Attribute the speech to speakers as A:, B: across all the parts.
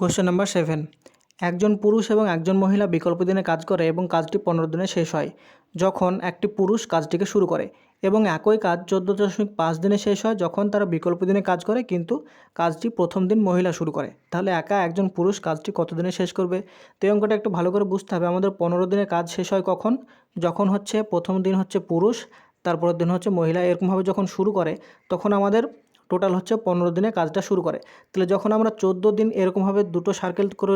A: Question number seven একজন পুরুষ এবং একজন মহিলা বিকল্প দিনে কাজ করে এবং কাজটি পনেরো দিনে শেষ হয়, যখন একটি পুরুষ কাজটিকে শুরু করে এবং একই কাজ চোদ্দ দশমিক পাঁচ দিনে শেষ হয়, যখন তারা বিকল্প দিনে কাজ করে কিন্তু কাজটি প্রথম দিন মহিলা শুরু করে। তাহলে একা একজন পুরুষ কাজটি কত দিনে শেষ করবে? তো এই অঙ্কটা একটু ভালো করে বুঝতে হবে, আমাদের পনেরো দিনে কাজ শেষ হয় কখন? যখন হচ্ছে প্রথম দিন হচ্ছে পুরুষ, তারপরের দিন হচ্ছে মহিলা। এরকমভাবে যখন শুরু করে, তখন আমাদের টোটাল হচ্ছে পনেরো দিনে কাজটা শুরু করে। তাহলে যখন আমরা চোদ্দ দিন এরকমভাবে দুটো সার্কেল করে,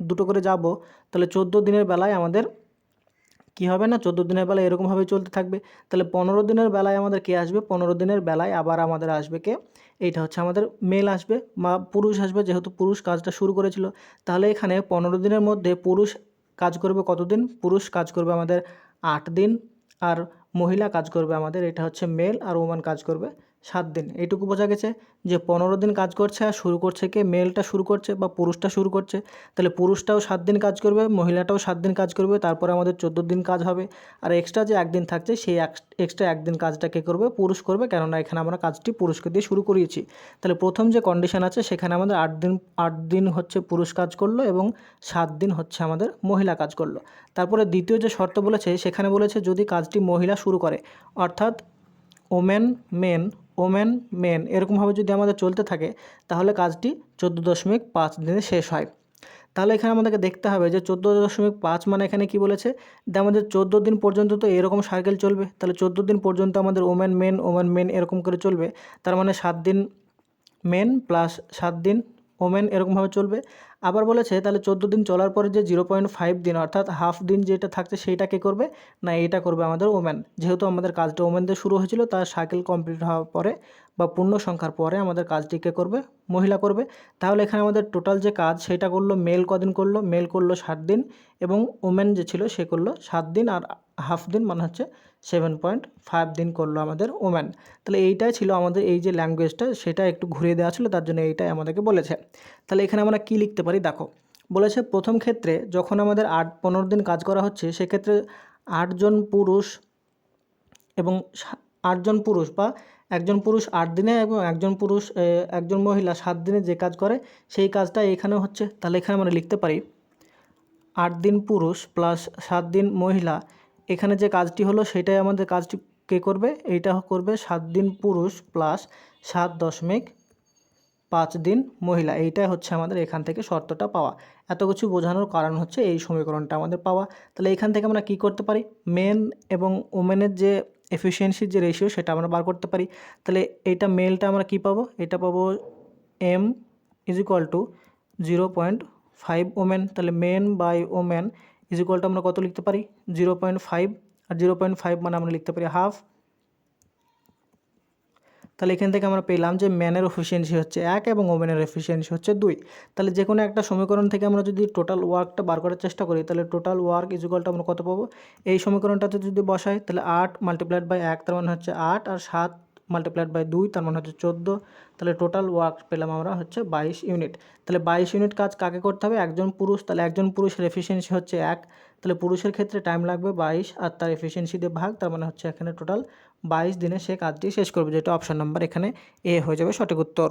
A: দুটো করে যাব, তাহলে চোদ্দ দিনের বেলায় আমাদের কী হবে না? চোদ্দ দিনের বেলায় এরকমভাবে চলতে থাকবে। তাহলে পনেরো দিনের বেলায় আমাদের কে আসবে? পনেরো দিনের বেলায় আবার আমাদের আসবে কে? এইটা হচ্ছে আমাদের মেল আসবে বা পুরুষ আসবে, যেহেতু পুরুষ কাজটা শুরু করেছিল। তাহলে এখানে পনেরো দিনের মধ্যে পুরুষ কাজ করবে কতদিন? পুরুষ কাজ করবে আমাদের আট দিন, আর মহিলা কাজ করবে আমাদের, এটা হচ্ছে মেল আর ওমান কাজ করবে সাত দিন। এইটুকু বোঝা গেছে যে পনেরো দিন কাজ করছে আর শুরু করছে কে? মেলটা শুরু করছে বা পুরুষটা শুরু করছে। তাহলে পুরুষটাও সাত দিন কাজ করবে, মহিলাটাও সাত দিন কাজ করবে, তারপরে আমাদের চোদ্দ দিন কাজ হবে। আর এক্সট্রা যে একদিন থাকছে, সেই এক্সট্রা একদিন কাজটা কে করবে? পুরুষ করবে, কেননা এখানে আমরা কাজটি পুরুষকে দিয়ে শুরু করিয়েছি। তাহলে প্রথম যে কন্ডিশন আছে, সেখানে আমাদের আট দিন আট দিন হচ্ছে পুরুষ কাজ করল এবং সাত দিন হচ্ছে আমাদের মহিলা কাজ করল। তারপরে দ্বিতীয় যে শর্ত বলেছে, সেখানে বলেছে যদি কাজটি মহিলা শুরু করে, অর্থাৎ ওমেন মেন ওমেন, মেন এরকমভাবে যদি আমাদের চলতে থাকে, তাহলে কাজটি চোদ্দ দশমিক পাঁচ দিনে শেষ হয়। তাহলে এখানে আমাদেরকে দেখতে হবে যে চোদ্দ দশমিক পাঁচ মানে এখানে কি বলেছে? যে আমাদের চোদ্দ দিন পর্যন্ত তো এরকম সার্কেল চলবে, তাহলে চোদ্দ দিন পর্যন্ত আমাদের ওমেন, মেন ওমেন, মেন এরকম করে চলবে। তার মানে সাত দিন মেন প্লাস সাত দিন ওমেন এরকমভাবে চলবে। আবার বলেছে, তাহলে চোদ্দ দিন চলার পরে যে জিরো পয়েন্ট ফাইভ দিন, অর্থাৎ হাফ দিন যেটা থাকছে সেইটা কে করবে? না, এটা করবে আমাদের ওমেন। যেহেতু আমাদের কাজটা ওমেন দিয়ে শুরু হয়েছিল, তার সাইকেল কমপ্লিট হওয়ার পরে বা পূর্ণ সংখ্যার পরে আমাদের কাজটি কে করবে? মহিলা করবে। তাহলে এখানে আমাদের টোটাল যে কাজ, সেটা করল, মেল কদিন করল? মেল করল ষাট দিন এবং ওমেন যে ছিল সে করল সাত দিন। আর হাফ দিন মানে হচ্ছে সেভেন পয়েন্ট ফাইভ দিন করল আমাদের ওম্যান তাহলে এইটাই ছিল আমাদের এই যে ল্যাঙ্গুয়েজটা সেটা একটু ঘুরিয়ে দেওয়া ছিল, তার জন্য এইটাই আমাদেরকে বলেছে। তাহলে এখানে আমরা কী লিখতে পারি? দেখো, বলেছে প্রথম ক্ষেত্রে যখন আমাদের আট পনেরো দিন কাজ করা হচ্ছে, সেক্ষেত্রে আটজন পুরুষ এবং আটজন পুরুষ বা একজন পুরুষ আট দিনে এবং একজন পুরুষ একজন মহিলা সাত দিনে যে কাজ করে, সেই কাজটা এখানেও হচ্ছে। তাহলে এখানে আমরা লিখতে পারি, আট দিন পুরুষ প্লাস সাত দিন মহিলা এখানে যে কাজটি হলো, সেটাই আমাদের কাজটি কে করবে? এইটা করবে সাত দিন পুরুষ প্লাস সাত দশমিক পাঁচ দিন মহিলা। এইটাই হচ্ছে আমাদের এখান থেকে শর্তটা পাওয়া। এত কিছু বোঝানোর কারণ হচ্ছে এই সমীকরণটা আমাদের পাওয়া। তাহলে এখান থেকে আমরা কি করতে পারি? মেন এবং ওমেনের যে এফিসিয়েন্সির যে রেশিও সেটা আমরা বার করতে পারি। তাহলে এইটা মেলটা আমরা কি পাবো? এটা পাবো M is equal to zero point five women তাহলে মেন বাই ওমেন ইজ ইকুয়ালটা আমরা কত লিখতে পারি? জিরো পয়েন্ট ফাইভ আর জিরো পয়েন্ট ফাইভ মানে আমরা লিখতে পারি হাফ তাহলে এখান থেকে আমরা পেলাম যে ম্যানের এফিসিয়েন্সি হচ্ছে এক এবং ওমেনের এফিসিয়েন্সি হচ্ছে দুই। তাহলে যে কোনো একটা সমীকরণ থেকে আমরা যদি টোটাল ওয়ার্কটা বার করার চেষ্টা করি, তাহলে টোটাল ওয়ার্ক ইজুকালটা আমরা কত পাবো? এই সমীকরণটাতে যদি বসাই, তাহলে আট মাল্টিপ্লাইড বাই এক, তার মানে হচ্ছে আট, আর সাত মাল্টিপ্লাইড বাই দুই, তার মানে হচ্ছে চোদ্দ। তাহলে টোটাল ওয়ার্ক পেলাম আমরা হচ্ছে বাইশ ইউনিট তাহলে বাইশ ইউনিট কাজ কাকে করতে হবে? একজন পুরুষ, তাহলে একজন পুরুষের এফিসিয়েন্সি হচ্ছে এক। তাহলে পুরুষের ক্ষেত্রে টাইম লাগবে বাইশ আর তার এফিসিয়েন্সি দিয়ে ভাগ, তার মানে হচ্ছে এখানে টোটাল বাইশ দিনে সে কাজটি শেষ করবে, যেটা অপশান নাম্বার এখানে এ হয়ে যাবে সঠিক উত্তর।